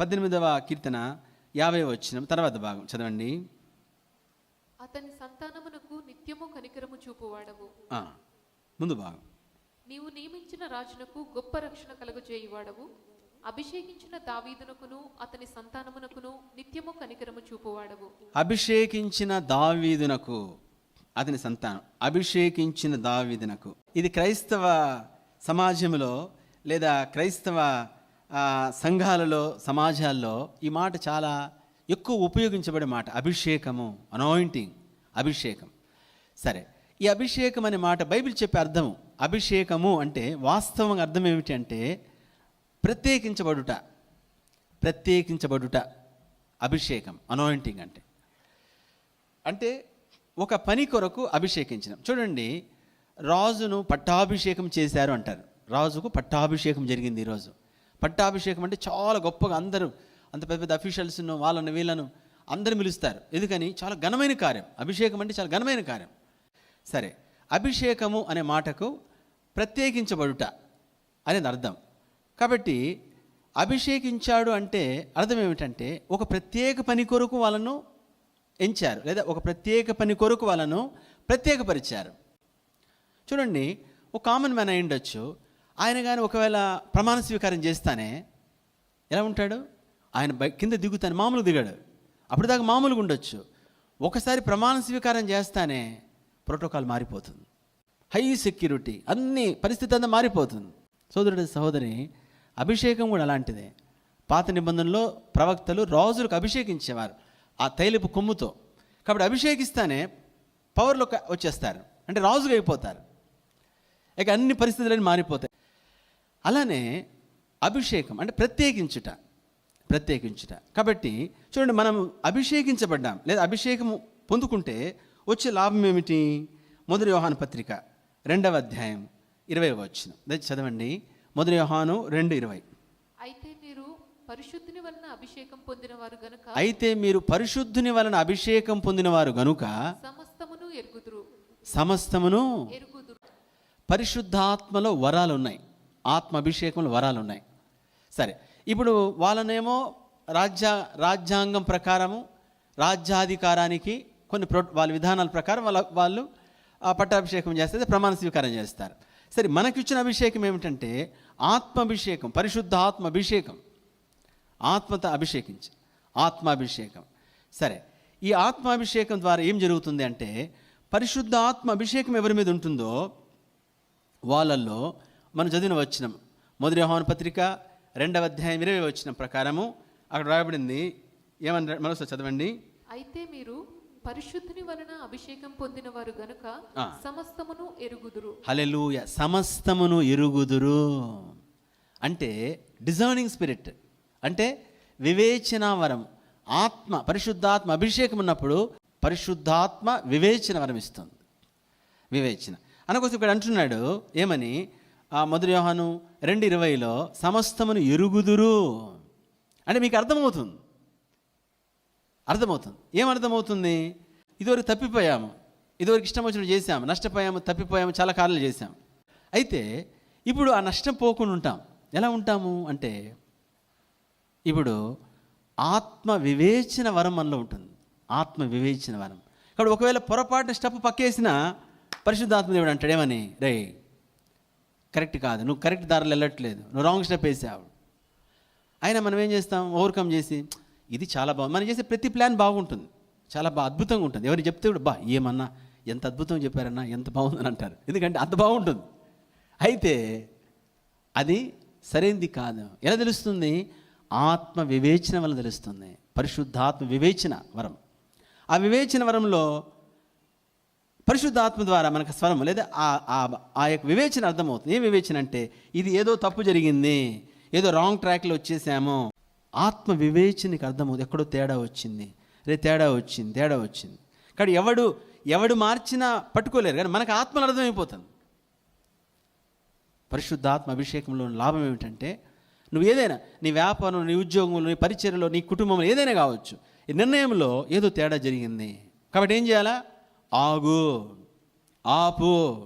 పద్దెనిమిదవ కీర్తన యాభై వచ్చిన తర్వాత భాగం. చదవండి. అతని సంతానమునకు నిత్యము కనికరము చూపువాడవు. ముందు భాగం. నీవు నియమించిన రాజునకు గొప్ప రక్షణ కలుగజేయువాడవు. అభిషేకించిన దావీదునకును అతని సంతానమునకును నిత్యము కనికరము చూపువాడవు. అభిషేకించిన దావీదునకు అతని సంతానం. అభిషేకించిన దావీదునకు. ఇది క్రైస్తవ సమాజంలో లేదా క్రైస్తవ సంఘాలలో సమాజాల్లో ఈ మాట చాలా ఎక్కువ ఉపయోగించబడే మాట. అభిషేకము అనాయింటింగ్ అభిషేకం. సరే ఈ అభిషేకం అనే మాట బైబిల్ చెప్పే అర్థము అభిషేకము అంటే వాస్తవంగా అర్థం ఏమిటి అంటే ప్రత్యేకించబడుట ప్రత్యేకించబడుట అభిషేకం అనాయింటింగ్ అంటే. అంటే ఒక పని కొరకు అభిషేకించడం. చూడండి రాజును పట్టాభిషేకం చేశారు అంటారు. రాజుకు పట్టాభిషేకం జరిగింది ఈరోజు పట్టాభిషేకం అంటే చాలా గొప్పగా అందరూ అంత పెద్ద పెద్ద అఫీషియల్స్ను వాళ్ళను వీళ్ళను అందరు పిలుస్తారు. ఎందుకని? చాలా ఘనమైన కార్యం. అభిషేకం అంటే చాలా ఘనమైన కార్యం. సరే అభిషేకము అనే మాటకు ప్రత్యేకించబడుట అనేది అర్థం. కాబట్టి అభిషేకించాడు అంటే అర్థం ఏమిటంటే ఒక ప్రత్యేక పని కొరకు వాళ్ళను ఎంచారు లేదా ఒక ప్రత్యేక పని కొరకు వాళ్ళను ప్రత్యేకపరిచారు. చూడండి ఒక కామన్ మ్యాన్ అయి ఉండొచ్చు. ఆయన కానీ ఒకవేళ ప్రమాణ స్వీకారం చేస్తానే ఎలా ఉంటాడు? ఆయన కింద దిగుతాను మామూలు దిగాడు. అప్పుడు దాకా మామూలుగా ఉండొచ్చు. ఒకసారి ప్రమాణ స్వీకారం చేస్తానే ప్రోటోకాల్ మారిపోతుంది. హై సెక్యూరిటీ అన్ని పరిస్థితి అంతా మారిపోతుంది. సోదరుడు సహోదరి అభిషేకం కూడా అలాంటిదే. పాత నిబంధనలో ప్రవక్తలు రాజులకు అభిషేకించేవారు ఆ తైలపు కొమ్ముతో. కాబట్టి అభిషేకిస్తానే పవర్లోకి వచ్చేస్తారు. అంటే రాజుగా అయిపోతారు. ఇక అన్ని పరిస్థితులన్నీ మారిపోతాయి. అలానే అభిషేకం అంటే ప్రత్యేకించుట ప్రత్యేకించుట. కాబట్టి చూడండి మనం అభిషేకించబడ్డాం లేదా అభిషేకం పొందుకుంటే వచ్చే లాభం ఏమిటి? మొదటి యోహాను పత్రిక రెండవ అధ్యాయం ఇరవై వచ్చిన. దయచేసి చదవండి. మొదటి యోహాను రెండు ఇరవై. అయితే మీరు పరిశుద్ధిని వలన అభిషేకం పొందిన వారు గనుక అయితే మీరు పరిశుద్ధుని వలన అభిషేకం పొందినవారు గనుక సమస్తమును ఎరుగుదురు. సమస్తమును పరిశుద్ధాత్మలో వరాలు ఉన్నాయి ఆత్మ అభిషేకంలో వరాలు ఉన్నాయి సరే ఇప్పుడు వాళ్ళనేమో రాజ్య రాజ్యాంగం ప్రకారము రాజ్యాధికారానికి కొన్ని ప్రో వాళ్ళ విధానాల ప్రకారం వాళ్ళ వాళ్ళు పట్టాభిషేకం చేస్తే ప్రమాణ స్వీకారం చేస్తారు. సరే మనకి ఇచ్చిన అభిషేకం ఏమిటంటే ఆత్మాభిషేకం పరిశుద్ధ ఆత్మాభిషేకం ఆత్మత అభిషేకించి ఆత్మాభిషేకం. సరే ఈ ఆత్మాభిషేకం ద్వారా ఏం జరుగుతుంది అంటే పరిశుద్ధ ఆత్మ అభిషేకం ఎవరి మీద ఉంటుందో వాళ్ళల్లో మనం చదివిన వచ్చినం మొదటి యోహాను పత్రిక రెండవ అధ్యాయం ఇరవై వచ్చిన ప్రకారము అక్కడ రాయబడింది. ఏమని మనసు చదవండి. అయితే మీరు పరిశుద్ధిని వలన అభిషేకం పొందిన వారు గనుక. సమస్తమును ఎరుగుదురు. హలెలూయ సమస్తమును ఎరుగుదురు. అంటే డిజర్నింగ్ స్పిరిట్ అంటే వివేచన వరం. ఆత్మ పరిశుద్ధాత్మ అభిషేకం ఉన్నప్పుడు పరిశుద్ధాత్మ వివేచన వరం ఇస్తుంది. వివేచన. అనకోసం ఇక్కడ అంటున్నాడు ఏమని? ఆ మొదటి యోహాను రెండు ఇరవైలో సమస్తమును ఎరుగుదురు అంటే మీకు అర్థమవుతుంది. అర్థమవుతుంది. ఏం అర్థమవుతుంది? ఇదివరకు తప్పిపోయాము. ఇదివరకు ఇష్టం వచ్చినట్టు చేశాము. నష్టపోయాము తప్పిపోయాము చాలా కార్యాలు చేసాము అయితే ఇప్పుడు ఆ నష్టం పోకుండా ఉంటాం. ఎలా ఉంటాము అంటే ఇప్పుడు ఆత్మ వివేచన వరం మనలో ఉంటుంది. ఆత్మ వివేచన వరం. కాబట్టి ఒకవేళ పొరపాటున స్టెప్ పక్కేసిన పరిశుద్ధాత్మ దేవుడు అంటాడేమని? రే కరెక్ట్ కాదు. నువ్వు కరెక్ట్ దారిలో వెళ్ళట్లేదు. నువ్వు రాంగ్ స్టెప్ వేసావు. అయినా మనం ఏం చేస్తాం? ఓవర్కమ్ చేసి ఇది చాలా బాగుంది మనం చేసే ప్రతి ప్లాన్ బాగుంటుంది. చాలా బాగా అద్భుతంగా ఉంటుంది. ఎవరు చెప్తే కూడా బా ఏమన్నా? ఎంత అద్భుతం చెప్పారన్నా? ఎంత బాగుందని అంటారు. ఎందుకంటే అంత బాగుంటుంది. అయితే అది సరైనది కాదు. ఎలా తెలుస్తుంది? ఆత్మ వివేచన వల్ల తెలుస్తుంది. పరిశుద్ధాత్మ వివేచన వరం. ఆ వివేచన వరంలో పరిశుద్ధాత్మ ద్వారా మనకు స్వరం లేదా ఆ యొక్క వివేచన అర్థమవుతుంది. ఏం వివేచన అంటే ఇది ఏదో తప్పు జరిగింది ఏదో రాంగ్ ట్రాక్లో వచ్చేసాము. ఆత్మ వివేచనకి అర్థమవుతుంది. ఎక్కడో తేడా వచ్చింది. రే తేడా వచ్చింది తేడా వచ్చింది. కానీ ఎవడు ఎవడు మార్చినా పట్టుకోలేరు. కానీ మనకు ఆత్మలు అర్థమైపోతుంది. పరిశుద్ధాత్మ అభిషేకంలో ఉన్న లాభం ఏమిటంటే నువ్వు ఏదైనా నీ వ్యాపారం నీ ఉద్యోగంలో నీ పరిచర్యలో నీ కుటుంబంలో ఏదైనా కావచ్చు. ఈ నిర్ణయంలో ఏదో తేడా జరిగింది. కాబట్టి ఏం చేయాలా? ఆగు ఆపు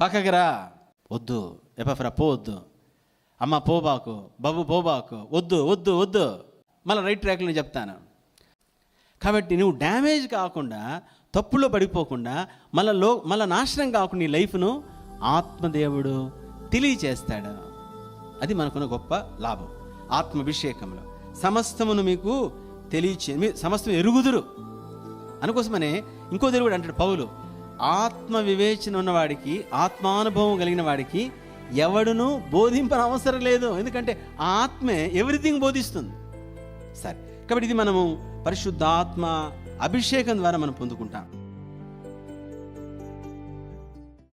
పక్కకి రా వద్దు ఎపఫరా పోవద్దు అమ్మ పోబాకు బాబు పోబాకు వద్దు వద్దు వద్దు. మళ్ళీ రైట్ ట్రాక్లో చెప్తాను. కాబట్టి నువ్వు డ్యామేజ్ కాకుండా తప్పులో పడిపోకుండా మళ్ళీ లో మళ్ళీ నాశనం కాకుండా నీ లైఫ్ను ఆత్మదేవుడు తెలియచేస్తాడు. అది మనకున్న గొప్ప లాభం. ఆత్మాభిషేకంలో. సమస్తమును మీకు తెలియచే మీ సమస్తం ఎరుగుదురు. అందుకోసమనే ఇంకో దేవుడు అంటాడు పౌలు ఆత్మ వివేచన ఉన్నవాడికి ఆత్మానుభవం కలిగిన వాడికి ఎవడును బోధింపని అవసరం లేదు. ఎందుకంటే ఆత్మే ఎవ్రీథింగ్ బోధిస్తుంది. సరే కాబట్టి ఇది మనము పరిశుద్ధాత్మ అభిషేకం ద్వారా మనం పొందుకుంటాం.